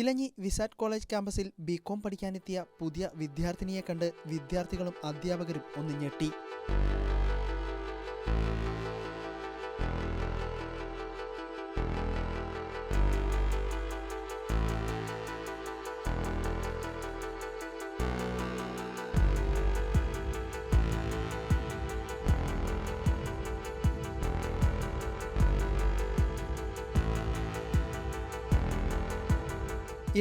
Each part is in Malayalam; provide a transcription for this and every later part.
ഇലഞ്ഞി വിസാറ്റ് കോളേജ് ക്യാമ്പസിൽ ബികോം പഠിക്കാനെത്തിയ പുതിയ വിദ്യാർത്ഥിനിയെ കണ്ട് വിദ്യാർത്ഥികളും അധ്യാപകരും ഒന്ന് ഞെട്ടി.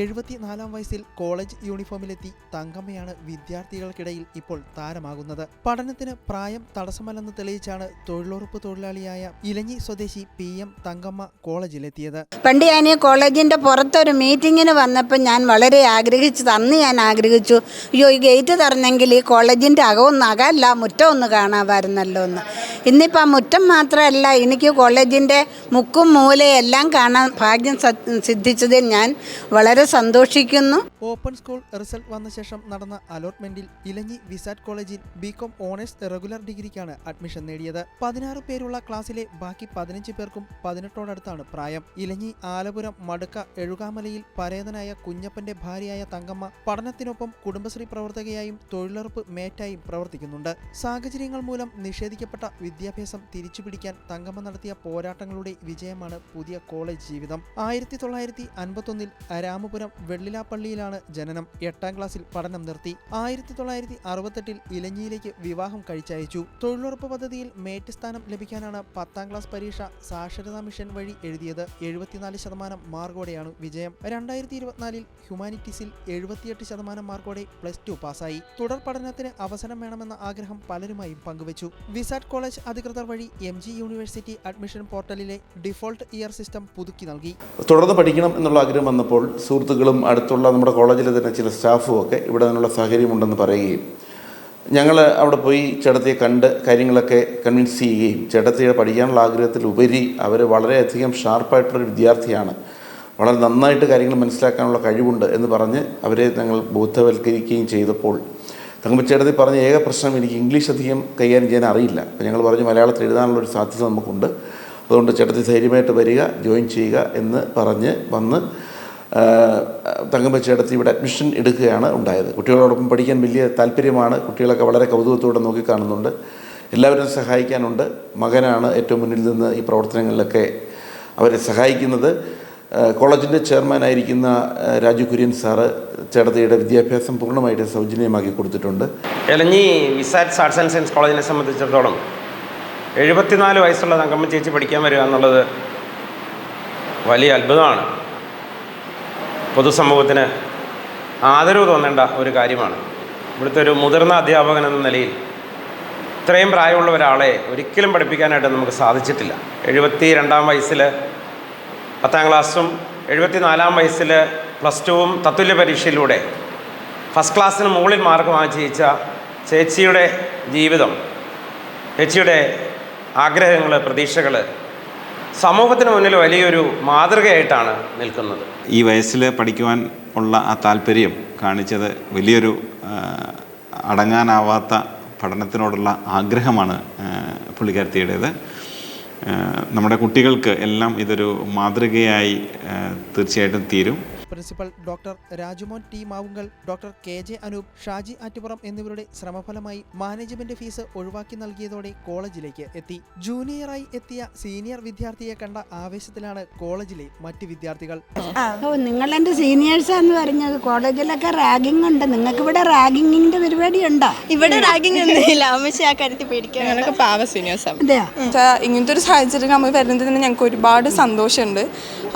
എഴുപത്തിനാലാം വയസ്സിൽ കോളേജ് യൂണിഫോമിലെത്തി തങ്കമ്മയാണ് വിദ്യാർത്ഥികൾക്കിടയിൽ ഇപ്പോൾ താരമാകുന്നത്. പഠനത്തിന് പ്രായം തടസ്സമല്ലെന്ന് തെളിയിച്ചാണ് തൊഴിലുറപ്പ് തൊഴിലാളിയായ ഇലഞ്ഞി സ്വദേശി പി എം തങ്കമ്മ കോളേജിലെത്തിയത്. പണ്ട് ഞാൻ കോളേജിന്റെ പുറത്തൊരു മീറ്റിങ്ങിന് വന്നപ്പോൾ ഞാൻ വളരെ ആഗ്രഹിച്ചു അന്ന് ഞാൻ ആഗ്രഹിച്ചു. അയ്യോ ഈ ഗേറ്റ് തുറന്നെങ്കിൽ ഈ കോളേജിന്റെ അകമൊന്നും അകമല്ല മുറ്റം ഒന്ന് കാണാമായിരുന്നല്ലോ എന്ന്. ഇന്നിപ്പോൾ ആ മുറ്റം മാത്രമല്ല എനിക്ക് കോളേജിന്റെ മുക്കും മൂലയും എല്ലാം കാണാൻ ഭാഗ്യം സിദ്ധിച്ചതിൽ ഞാൻ വളരെ സന്തോഷിക്കുന്നു. ഓപ്പൺ സ്കൂൾ റിസൾട്ട് വന്ന ശേഷം നടന്ന അലോട്ട്മെന്റിൽ ഇലഞ്ഞി വിസാറ്റ് കോളേജിൽ ബികോം ഓണേഴ്സ് റെഗുലർ ഡിഗ്രിക്കാണ് അഡ്മിഷൻ നേടിയത്. പതിനാറ് പേരുള്ള ക്ലാസ്സിലെ ബാക്കി പതിനഞ്ച് പേർക്കും പതിനെട്ടോടടുത്താണ് പ്രായം. ഇലഞ്ഞി ആലപുരം മടുക്ക എഴുകാമലയിൽ പരേതനായ കുഞ്ഞപ്പന്റെ ഭാര്യയായ തങ്കമ്മ പഠനത്തിനൊപ്പം കുടുംബശ്രീ പ്രവർത്തകയായും തൊഴിലുറപ്പ് മേറ്റായും പ്രവർത്തിക്കുന്നുണ്ട്. സാഹചര്യങ്ങൾ മൂലം നിഷേധിക്കപ്പെട്ട വിദ്യാഭ്യാസം തിരിച്ചുപിടിക്കാൻ തങ്കമ്മ നടത്തിയ പോരാട്ടങ്ങളുടെ വിജയമാണ് പുതിയ കോളേജ് ജീവിതം. ആയിരത്തി തൊള്ളായിരത്തി അൻപത്തൊന്നിൽ രാമപുരം വെള്ളിലാപ്പള്ളിയിലാണ് ജനനം. എട്ടാം ക്ലാസ്സിൽ പഠനം നിർത്തി. ആയിരത്തി തൊള്ളായിരത്തി അറുപത്തെട്ടിൽ ഇലഞ്ഞിയിലേക്ക് വിവാഹം കഴിച്ചയച്ചു. തൊഴിലുറപ്പ് പദ്ധതിയിൽ മേറ്റ് സ്ഥാനം ലഭിക്കാനാണ് പത്താം ക്ലാസ് പരീക്ഷ സാക്ഷരതാ മിഷൻ വഴി എഴുതിയത്. എഴുപത്തിനാല് ശതമാനം മാർക്കോടെയാണ് വിജയം. രണ്ടായിരത്തി ഇരുപത്തിനാലിൽ ഹ്യൂമാനിറ്റീസിൽ എഴുപത്തിയെട്ട് ശതമാനം മാർക്കോടെ പ്ലസ് ടു പാസ്സായി. തുടർ പഠനത്തിന് അവസരം വേണമെന്ന ആഗ്രഹം പലരുമായും പങ്കുവച്ചു. വിസാറ്റ് കോളേജ് അധികൃതർ വഴി എം ജി യൂണിവേഴ്സിറ്റി അഡ്മിഷൻ പോർട്ടലിലെ ഡിഫോൾട്ട് ഇയർ സിസ്റ്റം പുതുക്കി നൽകി. തുടർന്ന് പഠിക്കണം എന്നുള്ള ആഗ്രഹം വന്നപ്പോൾ സുഹൃത്തുക്കളും അടുത്തുള്ള നമ്മുടെ കോളേജിലെ തന്നെ ചില സ്റ്റാഫും ഒക്കെ ഇവിടെ നിന്നുള്ള സാഹചര്യമുണ്ടെന്ന് പറയുകയും ഞങ്ങൾ അവിടെ പോയി ചേട്ടത്തിയെ കണ്ട് കാര്യങ്ങളൊക്കെ കൺവിൻസ് ചെയ്യുകയും ചേട്ടത്തിയെ പഠിക്കാനുള്ള ആഗ്രഹത്തിലുപരി അവർ വളരെയധികം ഷാർപ്പായിട്ടുള്ളൊരു വിദ്യാർത്ഥിയാണ്. വളരെ നന്നായിട്ട് കാര്യങ്ങൾ മനസ്സിലാക്കാനുള്ള കഴിവുണ്ട് എന്ന് പറഞ്ഞ് അവരെ ഞങ്ങൾ ബോധവൽക്കരിക്കുകയും ചെയ്തപ്പോൾ തങ്കമ്മച്ചേട്ടത്തി പറഞ്ഞ ഏക പ്രശ്നം എനിക്ക് ഇംഗ്ലീഷ് അധികം കൈകാര്യം ചെയ്യാൻ അറിയില്ല. അപ്പോൾ ഞങ്ങൾ പറഞ്ഞു മലയാളത്തിൽ എഴുതാനുള്ള ഒരു സാധ്യത നമുക്കുണ്ട്. അതുകൊണ്ട് ചേട്ടത്തി ധൈര്യമായിട്ട് വരിക ജോയിൻ ചെയ്യുക എന്ന് പറഞ്ഞ് വന്ന് തങ്കമ്മ ചേട്ടത്തി ഇവിടെ അഡ്മിഷൻ എടുക്കുകയാണ് ഉണ്ടായത്. കുട്ടികളോടൊപ്പം പഠിക്കാൻ വലിയ താല്പര്യമാണ്. കുട്ടികളൊക്കെ വളരെ കൗതുകത്തോടെ നോക്കിക്കാണുന്നുണ്ട്. എല്ലാവരും സഹായിക്കാനുണ്ട്. മകനാണ് ഏറ്റവും മുന്നിൽ നിന്ന് ഈ പ്രവർത്തനങ്ങളിലൊക്കെ അവരെ സഹായിക്കുന്നത്. കോളേജിന്റെ ചെയർമാനായിരിക്കുന്ന രാജു കുര്യൻ സാറ് ചേട്ടത്തിയുടെ വിദ്യാഭ്യാസം പൂർണമായിട്ട് സൗജന്യമാക്കി കൊടുത്തിട്ടുണ്ട്. Elanji VISAT's arts and science കോളേജിനെ സംബന്ധിച്ചിടത്തോളം എഴുപത്തിനാല് വയസ്സുള്ള തങ്കമ്മ ചേച്ചി പഠിക്കാൻ വരിക എന്നുള്ളത് വലിയ അത്ഭുതമാണ്. പൊതുസമൂഹത്തിന് ആദരവ് തോന്നേണ്ട ഒരു കാര്യമാണ്. ഇവിടുത്തെ ഒരു മുതിർന്ന അധ്യാപകൻ എന്ന നിലയിൽ ഇത്രയും പ്രായമുള്ള ഒരാളെ ഒരിക്കലും പഠിപ്പിക്കാനായിട്ട് നമുക്ക് സാധിച്ചിട്ടില്ല. എഴുപത്തി രണ്ടാം വയസ്സിൽ പത്താം ക്ലാസ്സും എഴുപത്തി നാലാം വയസ്സിൽ പ്ലസ് ടുവും തത്തുല്യ പരീക്ഷയിലൂടെ ഫസ്റ്റ് ക്ലാസ്സിന് മുകളിൽ മാർക്ക് വാങ്ങിച്ച ചേച്ചിയുടെ ജീവിതം ചേച്ചിയുടെ ആഗ്രഹങ്ങൾ പ്രതീക്ഷകൾ സമൂഹത്തിന് മുന്നിൽ വലിയൊരു മാതൃകയായിട്ടാണ് നിൽക്കുന്നത്. ഈ വയസ്സിൽ പഠിക്കുവാൻ ഉള്ള ആ താല്പര്യം കാണിച്ചത് വലിയൊരു അടങ്ങാനാവാത്ത പഠനത്തിനോടുള്ള ആഗ്രഹമാണ് പുള്ളിക്കാരത്തിയുടേത്. നമ്മുടെ കുട്ടികൾക്ക് എല്ലാം ഇതൊരു മാതൃകയായി തീർച്ചയായിട്ടും തീരും. Principal doctor Rajumon T Mavunkal doctor K J Anoop Shaji Attupuram എന്നിവരുടെ ശ്രമഫലമായി മാനേജ്മെന്റ് ഫീസ് ഒഴിവാക്കി നൽകിയതോടെ കോളേജിലേക്ക് എത്തി. ജൂനിയറായി എത്തിയ സീനിയർ വിദ്യാർത്ഥിയെ കണ്ട ആവേശത്തിലാണ് കോളേജിലെ മറ്റ് വിദ്യാർത്ഥികൾ. ഓ നിങ്ങൾ സീനിയേഴ്സ് സീനിയേഴ്സാന്ന് പറഞ്ഞത്. കോളേജിലൊക്കെ റാഗിംഗ് ഉണ്ട്. നിങ്ങൾക്ക് ഇവിടെ റാഗിങ്ങിന്റെ പരിപാടി ഉണ്ടോ ഇവിടെ റാഗിംഗ് ഒന്നുമില്ല. അമ്മച്ചി ആ കാര്യത്തിൽ പേടിക്കാൻ ഞങ്ങളൊക്കെ പാവ സീനിയേഴ്സാണ് ഇങ്ങനത്തെ ഒരു സാഹചര്യം നമ്മൾ വരുന്നതിന് ഞങ്ങൾക്ക് ഒരുപാട് സന്തോഷമുണ്ട്.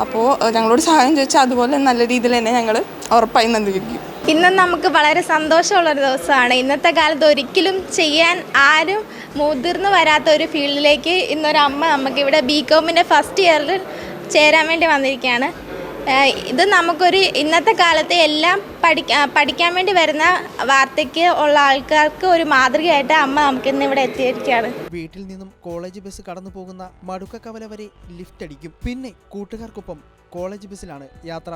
അപ്പോൾ ഞങ്ങളോട് സഹായം ചോദിച്ചാൽ അതുപോലെ നല്ല രീതിയിൽ തന്നെ ഞങ്ങൾ ഉറപ്പായി നന്ദിക്കും ഇന്ന് നമുക്ക് വളരെ സന്തോഷമുള്ള ഒരു ദിവസമാണ്. ഇന്നത്തെ കാലത്ത് ഒരിക്കലും ചെയ്യാൻ ആരും മുതിർന്നു വരാത്ത ഒരു ഫീൽഡിലേക്ക് ഇന്നൊരു അമ്മ നമുക്ക് ഇവിടെ ബി കോമിന്റെ ഫസ്റ്റ് ഇയറിൽ ചേരാൻ വേണ്ടി വന്നിരിക്കുകയാണ്. ഇത് നമുക്കൊരു ഇന്നത്തെ കാലത്തെ എല്ലാം പഠിക്കാ പഠിക്കാൻ വേണ്ടി വരുന്ന വാർത്തയ്ക്ക് ഉള്ള ആൾക്കാർക്ക് ഒരു മാതൃകയായിട്ട് അമ്മ നമുക്ക് ഇന്ന് ഇവിടെ എത്തിയിരിക്കുകയാണ്. വീട്ടിൽ നിന്നും കോളേജ് ബസ് കടന്നു പോകുന്ന മടുക്കവല വരെ ലിഫ്റ്റ് അടിക്കും പിന്നെ കൂട്ടുകാർക്കൊപ്പം കോളേജ് ബസ്സിലാണ് യാത്ര.